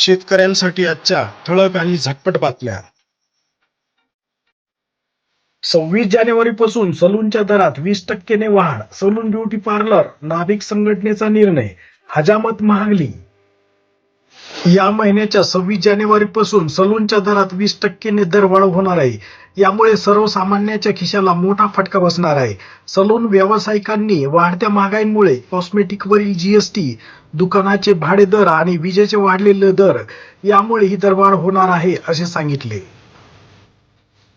शेतकऱ्यांसाठी आजच्या ठळक आणि झटपट बातम्या. सव्वीस जानेवारी पासून सलूनच्या दरात वीस टक्केने वाढ सलून ब्युटी पार्लर नाभिक संघटनेचा निर्णय हजामत महागली. या महिन्याच्या सव्वीस जानेवारी पासून सलूनच्या दरात वीस टक्केने दरवाढ होणार आहे. यामुळे सर्वसामान्याच्या खिशाला मोठा फटका बसणार आहे. सलून व्यावसायिकांनी वाढत्या महागाईमुळे कॉस्मेटिकवरील जीएसटी दुकानाचे भाडे दर आणि विजेचे वाढलेले दर यामुळे ही दरवाढ होणार आहे असे सांगितले.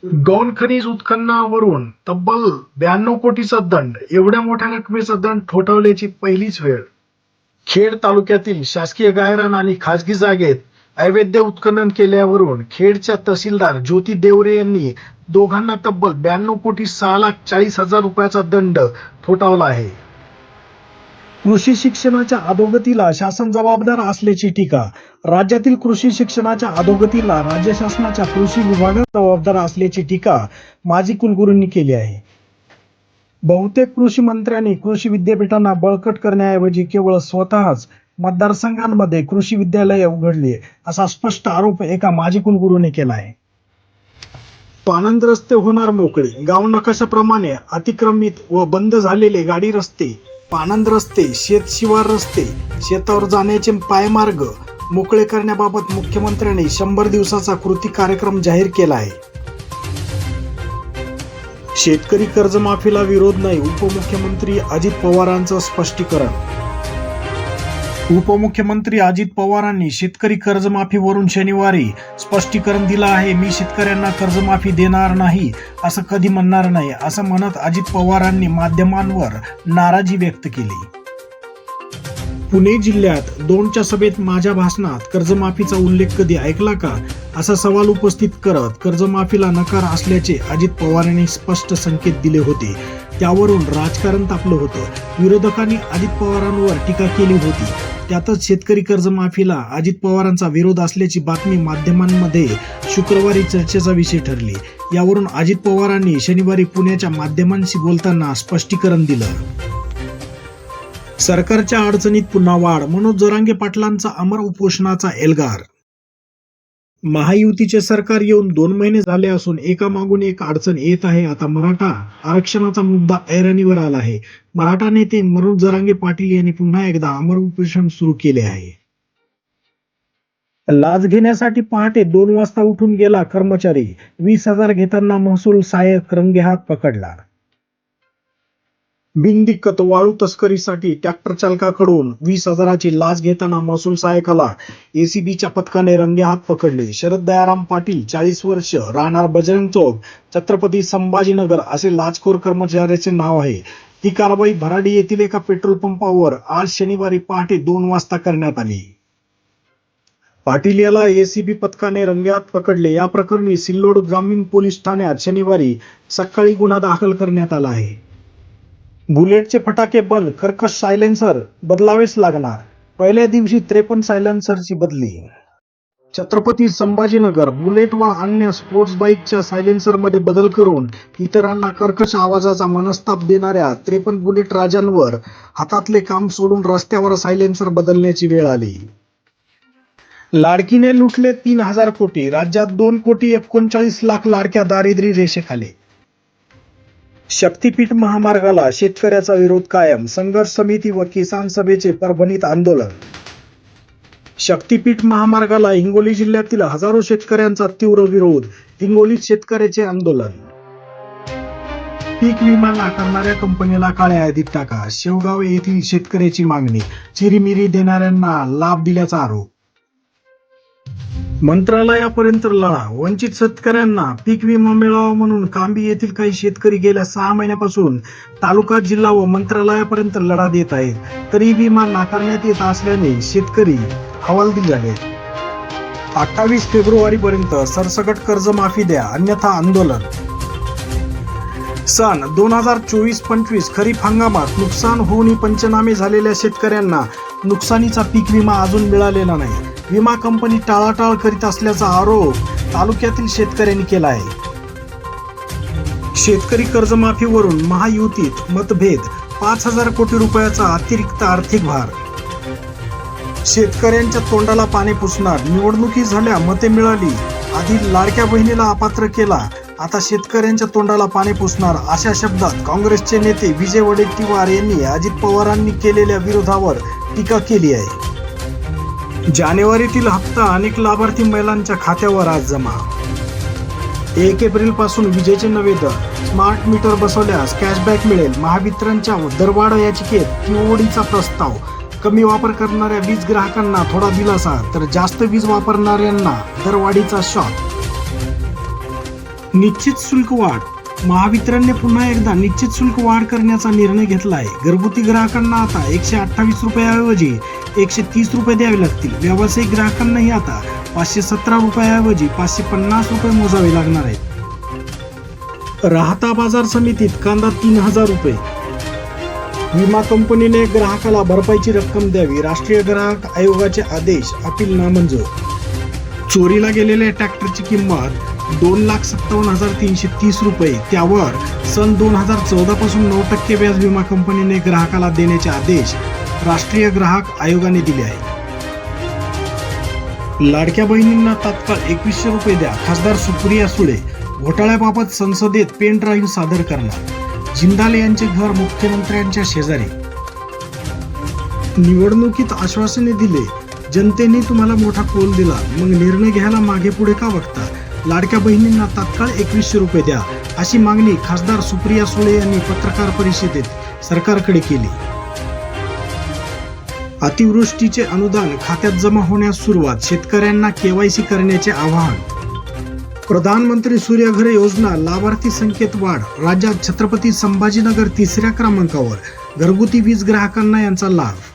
गौण खनिज उत्खननावरून तब्बल ब्याण्णव कोटीचा दंड एवढ्या मोठ्या रकमेचा दंड ठोठावल्याची पहिलीच वेळ. खेड तालुक्यातील शासकीय गायरान आणि खाजगी जागेत अवैध उत्खनन केल्यावरून खेडच्या तहसीलदार ज्योती देवरे यांनी दोघांना तब्बल ब्याण्णव कोटी सहा लाख चाळीस हजार रुपयाचा दंड ठोठावला आहे. कृषी शिक्षणाच्या अधोगतीला शासन जबाबदार असल्याची टीका राज्यातील कृषी शिक्षणाच्या अधोगतीला राज्य शासनाच्या कृषी विभागात जबाबदार असल्याची टीका माजी कुलगुरूंनी केली आहे. बहुतेक कृषी मंत्र्यांनी कृषी विद्यापीठांना बळकट करण्याऐवजी केवळ स्वतःच मतदारसंघांमध्ये कृषी विद्यालये उघडली असा स्पष्ट आरोप एका माजी कुलगुरूने केला आहे. पानंद रस्ते होणार मोकळे गाव नकाशाप्रमाणे अतिक्रमित व बंद झालेले गाडी रस्ते पानंद रस्ते शेत शिवार रस्ते शेतावर जाण्याचे पायमार्ग मोकळे करण्याबाबत मुख्यमंत्र्यांनी शंभर दिवसाचा कृती कार्यक्रम जाहीर केला आहे. शेतकरी कर्जमाफीला विरोध नाही उपमुख्यमंत्री अजित पवारांचं स्पष्टीकरण. उपमुख्यमंत्री अजित पवारांनी शेतकरी कर्जमाफीवरून शनिवारी स्पष्टीकरण दिलं आहे मी शेतकऱ्यांना कर्जमाफी देणार नाही असं कधी म्हणणार नाही असं म्हणत अजित पवारांनी माध्यमांवर नाराजी व्यक्त केली. पुणे जिल्ह्यात दोनच्या सभेत माझ्या भाषणात कर्जमाफीचा उल्लेख कधी ऐकला का? असा सवाल उपस्थित करत कर्जमाफीला नकार असल्याचे अजित पवार यांनी स्पष्ट संकेत दिले होते. त्यावरून राजकारण तापलं होतं. विरोधकांनी अजित पवारांवर टीका केली होती. त्यातच शेतकरी कर्जमाफीला अजित पवारांचा विरोध असल्याची बातमी माध्यमांमध्ये शुक्रवारी चर्चेचा विषय ठरली. यावरून अजित पवारांनी शनिवारी पुण्याच्या माध्यमांशी बोलताना स्पष्टीकरण दिलं. सरकारच्या अडचणीत पुन्हा वाढ मनोज जरांगे पाटलांचा अमर उपोषणाचा एल्गार महायुतीचे सरकार येऊन दोन महिने झाले असून एका मागून एक अडचण येत आहे. आता मराठा आरक्षणाचा मुद्दा ऐरणीवर आला आहे. मराठा नेते मनोज जरांगे पाटील यांनी पुन्हा एकदा अमर उपोषण सुरू केले आहे. लाच घेण्यासाठी पहाटे दोन वाजता उठून गेला कर्मचारी. वीस हजार घेताना महसूल सहाय्यक रंगेहात पकडला. बिनदिक्कत वाळू तस्करीसाठी ट्रॅक्टर चालकाकडून वीस हजाराची लाच घेताना महसूल सहाय्यकाला एसीबीच्या पथकाने रंगेहात पकडले. शरद दयाराम पाटील चाळीस वर्ष राहणार बजरंग चौक छत्रपती संभाजीनगर असे लाचखोर कर्मचाऱ्याचे नाव आहे. ही कारवाई भराडी येथील एका पेट्रोल पंपावर आज शनिवारी पहाटे दोन वाजता करण्यात आली. पाटील याला एसीबी पथकाने रंगेहात पकडले. या प्रकरणी सिल्लोड ग्रामीण पोलीस ठाण्यात शनिवारी सकाळी गुन्हा दाखल करण्यात आला आहे. बुलेटचे फटाके बंद कर्कश सायलेन्सर बदलावेच लागणार. पहिल्या दिवशी त्रेपन्न सायलेन्सरची बदली. छत्रपती संभाजीनगर बुलेट व अन्य स्पोर्ट्स बाईकच्या सायलेन्सरमध्ये बदल करून इतरांना कर्कश आवाजाचा मनस्ताप देणाऱ्या त्रेपन्न बुलेट राजांवर हातातले काम सोडून रस्त्यावर सायलेन्सर बदलण्याची वेळ आली. लाडकीने लुटले तीन हजार कोटी राज्यात दोन कोटी एकोणचाळीस लाख लाडक्या दारिद्र्य रेषेखाली. शक्तीपीठ महामार्गाला शेतकऱ्याचा विरोध कायम संघर्ष समिती व किसान सभेचे परभणीत आंदोलन. शक्तीपीठ महामार्गाला हिंगोली जिल्ह्यातील हजारो शेतकऱ्यांचा तीव्र विरोध हिंगोलीत शेतकऱ्याचे आंदोलन. पीक विमा नाकारणाऱ्या कंपनीला काळ्या यादीत टाका शेवगाव येथील शेतकऱ्याची मागणी चिरीमिरी देणाऱ्यांना लाभ दिल्याचा आरोप. मंत्रालयापर्यंत लढा. वंचित शेतकऱ्यांना पीक विमा मिळावा म्हणून कांबी येथील काही शेतकरी गेल्या सहा महिन्यापासून तालुका जिल्हा व मंत्रालयापर्यंत लढा देत आहेत. तरी विमा नाकारण्यात येत असल्याने शेतकरी हवालदिल झाले अठ्ठावीस फेब्रुवारी पर्यंत सरसकट कर्जमाफी द्या अन्यथा आंदोलन. सन दोन हजार चोवीस पंचवीस खरीप हंगामात नुकसान होऊनही पंचनामे झालेल्या शेतकऱ्यांना नुकसानीचा पीक विमा अजून मिळालेला नाही. विमा कंपनी टाळाटाळ करीत असल्याचा आरोप तालुक्यातील शेतकऱ्यांनी केला आहे शेतकरी कर्जमाफीवरून महायुतीत मतभेद पाच हजार कोटी रुपयाचा अतिरिक्त आर्थिक भार. शेतकऱ्यांच्या तोंडाला पाणी पुसणार निवडणुकी झाल्या मते मिळाली. आधी लाडक्या बहिणीला अपात्र केला आता शेतकऱ्यांच्या तोंडाला पाणी पुसणार अशा शब्दात काँग्रेसचे नेते विजय वडेट्टीवार यांनी अजित पवारांनी केलेल्या विरोधावर टीका केली आहे. जानेवारीतील हप्ता अनेक लाभार्थी महिलांच्या खात्यावर आज जमा. एक एप्रिलपासून विजेचे नवे दर स्मार्ट मीटर बसवल्यास कॅशबॅक मिळेल. महावितरणच्या दरवाढ याचिकेत किओडीचा प्रस्ताव. कमी वापर करणाऱ्या वीज ग्राहकांना थोडा दिलासा तर जास्त वीज वापरणाऱ्यांना दरवाढीचा शॉक. निश्चित शुल्क वाढ महावितरणने पुन्हा एकदा निश्चित शुल्क वाढ करण्याचा निर्णय घेतला आहे घरगुती ग्राहकांना आता एकशे अठ्ठावीस रुपयाऐवजी एकशे तीस रुपये द्यावे लागतील. व्यावसायिक ग्राहकांनाही आता पाचशे सतरा रुपयाऐवजी पाचशे पन्नास रुपये मोजावे लागणार आहेत. राहता बाजार समितीत कांदा तीन हजार रुपये. विमा कंपनीने ग्राहकाला भरपाईची रक्कम द्यावी. राष्ट्रीय ग्राहक आयोगाचे आदेश अपील नामंजूर. चोरीला गेलेल्या ट्रॅक्टरची किंमत दोन लाख सत्तावन्न हजार तीनशे तीस रुपये. त्यावर सन दोन हजार चौदा पासून नऊ टक्के व्याज विमा कंपनीने ग्राहकाला देण्याचे आदेश राष्ट्रीय ग्राहक आयोगाने दिले आहेत. लाडक्या बहिणींना तात्काळ एकवीसशे रुपये द्या. खासदार सुप्रिया सुळे घोटाळ्याबाबत संसदेत पेन ड्राईव्ह सादर करणार. जिंदाल यांचे घर मुख्यमंत्र्यांच्या शेजारी. निवडणुकीत आश्वासने दिले. जनतेने तुम्हाला मोठा कोल दिला. मग निर्णय घ्यायला मागे पुढे का बघता? लाडक्या बहिणींना तात्काळ एकवीसशे रुपये द्या अशी मागणी खासदार सुप्रिया सुळे यांनी पत्रकार परिषदेत सरकारकडे केली. अतिवृष्टीचे अनुदान खात्यात जमा होण्यास सुरुवात शेतकऱ्यांना केवायसी करण्याचे आवाहन. प्रधानमंत्री सूर्यघर योजना लाभार्थी संख्येत वाढ राज्यात छत्रपती संभाजीनगर तिसऱ्या क्रमांकावर घरगुती वीज ग्राहकांना यांचा लाभ.